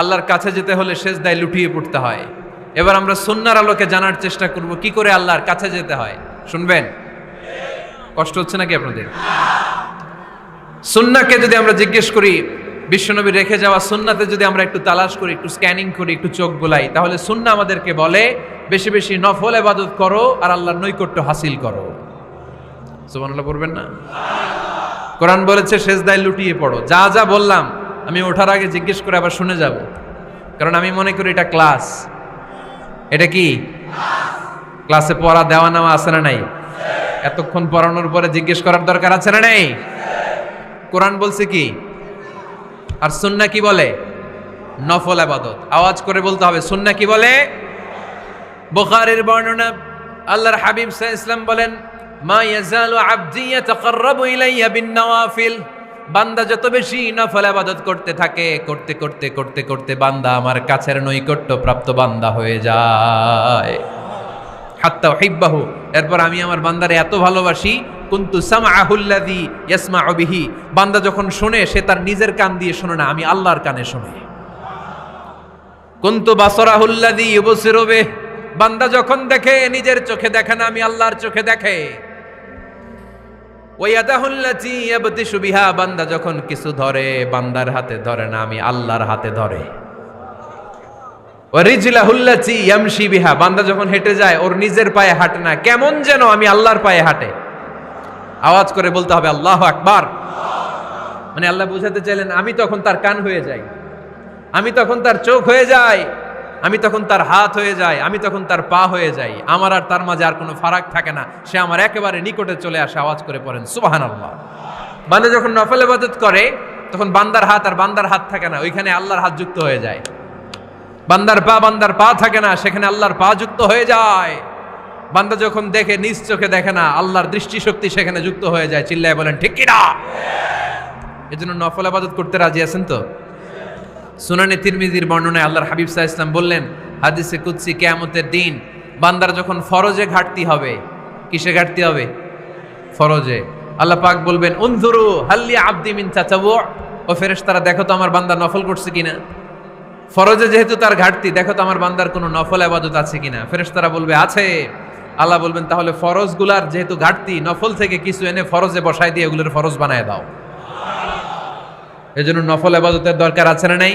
আল্লাহর কাছে যেতে হলে শেষ দায় লুটিয়ে পড়তে হয়। এবার আমরা সুন্নার আলোকে জানার চেষ্টা করব, কি করে আল্লাহর কাছে যেতে হয়। শুনবেন? কষ্ট হচ্ছে নাকি আপনাদের? সুন্নাকে যদি আমরা জিজ্ঞেস করি, বিশ্বনবী রেখে যাওয়া সুন্নাতে যদি আমরা একটু তালাশ করি, একটু স্ক্যানিং করি, একটু চোখ বোলাই, তাহলে সুন্না আমাদেরকে বলে, বেশি বেশি নফল এবাদত করো আর আল্লাহর নৈকট্য হাসিল করো। সুবহানাল্লাহ পড়বেন না? কোরআন বলেছে শেষদায় লুটিয়ে পড়ো। যা যা বললাম আমি ওঠার আগে জিজ্ঞেস করে আবার শুনে যাব। কারণ আমি মনে করি এটা ক্লাস। এটা কি? ক্লাসে পড়া, দেওয়া, নেওয়া আছে না নাই? এতক্ষণ পড়ানোর পরে জিজ্ঞেস করার দরকার আছে না নেই? কোরআন বলছে কি? আর সুন্না কি বলে? নফল আবাদত। আওয়াজ করে বলতে হবে, সুন্না কি বলে? বুখারীর বর্ণনা আল্লাহর হাবিব আলাইহি ইসলাম বলেন, মা ইয়াজালু আবদি ইয়াতাকাররাবু ইলাইয়া বিন নওয়াফিল। বান্দা যত বেশি নফল আবাদত করতে থাকে, করতে করতে করতে করতে বান্দা আমার কাছের নৈকট্য প্রাপ্ত বান্দা হয়ে যায়। হাত্তা হিব্বাহু এরপর আমি আমার বান্দারে এত ভালোবাসি, কুন্তু সামাহুল্লাদি ইয়াসমা বিহি। বান্দা যখন শুনে, সে তার নিজের কান দিয়ে শোনে না, আমি আল্লাহর কানে শুনে। কুন্তু বাসরাহুল্লাদি ইউবসিরু বিহ। বান্দা যখন দেখে, নিজের চোখে দেখে না, আমি আল্লাহর চোখে দেখে। ওয়াদাহুল্লাতি ইয়াবতিশু বিহা, বান্দা যখন কিছু ধরে, বান্দার হাতে ধরে না, আমি আল্লাহর হাতে ধরে। ওয়ারিজলাহুল্লাতি ইয়ামশি বিহা, বান্দা যখন হেঁটে যায়, ওর নিজের পায়ে হাঁটে না, কেমন যেন আমি আল্লাহর পায়ে হাঁটে। আওয়াজ করে বলতে হবে, আল্লাহ আকবার। মানে আল্লাহ বুঝাতে চাইলেন, আমি তখন তার কান হয়ে যাই। আমি তখন তার চোখ হয়ে যাই। আমি তখন তার হাত হয়ে যাই, আমি তখন তার পা হয়ে যাই। আমার আর তার মাঝে আর কোনো ফারাক থাকে না। সে আমার একেবারে নিকটে চলে আসে, আওয়াজ করে পড়েন সুবাহান আল্লাহ বান্দা যখন নফল ইবাদত করে, তখন বান্দার হাত আর বান্দার হাত থাকে না, ওইখানে আল্লাহর হাত যুক্ত হয়ে যায়। বান্দার পা বান্দার পা থাকে না, সেখানে আল্লাহর পা যুক্ত হয়ে যায়। বান্দা যখন দেখে, নিজ চোখে দেখে না, আল্লাহর দৃষ্টিশক্তি সেখানে যুক্ত হয়ে যায়, চিল্লায় বলেন, ঠিক কিনা এজন্য নফল আবাদত করতে রাজি আছেন তো? সুনানে তিরমিজির বর্ণনায় আল্লাহর হাবিব সাহা ইসলাম বললেন, হাদিসে কুৎসি কেয়ামতের দিন বান্দার যখন ফরজে ঘাটতি হবে, কিসে ঘাটতি হবে? ফরজে। আল্লাহ পাক বলবেন, উনজুরু হাল্লি আব্দি মিন চাচাবু ও ফেরেশতারা, দেখো তো আমার বান্দা নফল করছে কিনা। ফরজে যেহেতু তার ঘাটতি, দেখো তো আমার বান্দার কোনো নফল আবাদত আছে কিনা। ফেরেশতারা বলবে, আছে। আল্লাহ বলবেন, তাহলে ফরজগুলার যেহেতু ঘাটতি, নফল থেকে কিছু এনে ফরজে বসায় দিয়ে এগুলোর ফরজ বানায় দাও। এজন্য নফল আবাদতের দরকার আছে না নাই?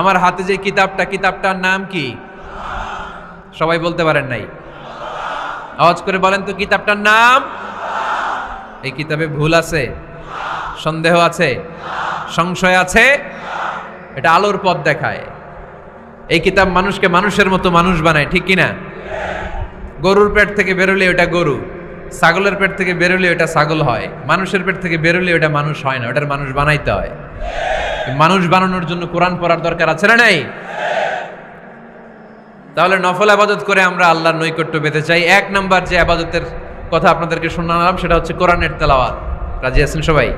আমার হাতে যে কিতাবটা, কিতাবটার নাম কি? সবাই বলতে পারেন নাই। আওয়াজ করে বলেন তো, কিতাবটার নাম? এই কিতাবে ভুল আছে? সন্দেহ আছে? সংশয় আছে? এটা আলোর পথ দেখায়। এই কিতাব মানুষকে মানুষের মতো মানুষ বানায়, ঠিক কিনা? গরুর পেট থেকে বেরোলে ওটা গরু, ছাগলের পেট থেকে বেরোলে ওটা ছাগল হয়, মানুষের পেট থেকে বেরোলে ওটা মানুষ হয় না, ওটার মানুষ বানাইতে হয়। মানুষ বানানোর জন্য কোরআন পড়ার দরকার আছে না নাই? তাহলে নফল আবাদত করে আমরা আল্লাহর নৈকট্য পেতে চাই। এক নাম্বার যে আবাদতের কথা আপনাদেরকে শোনালাম, সেটা হচ্ছে কোরআনের তেলাওয়াত। রাজি আছেন সবাই?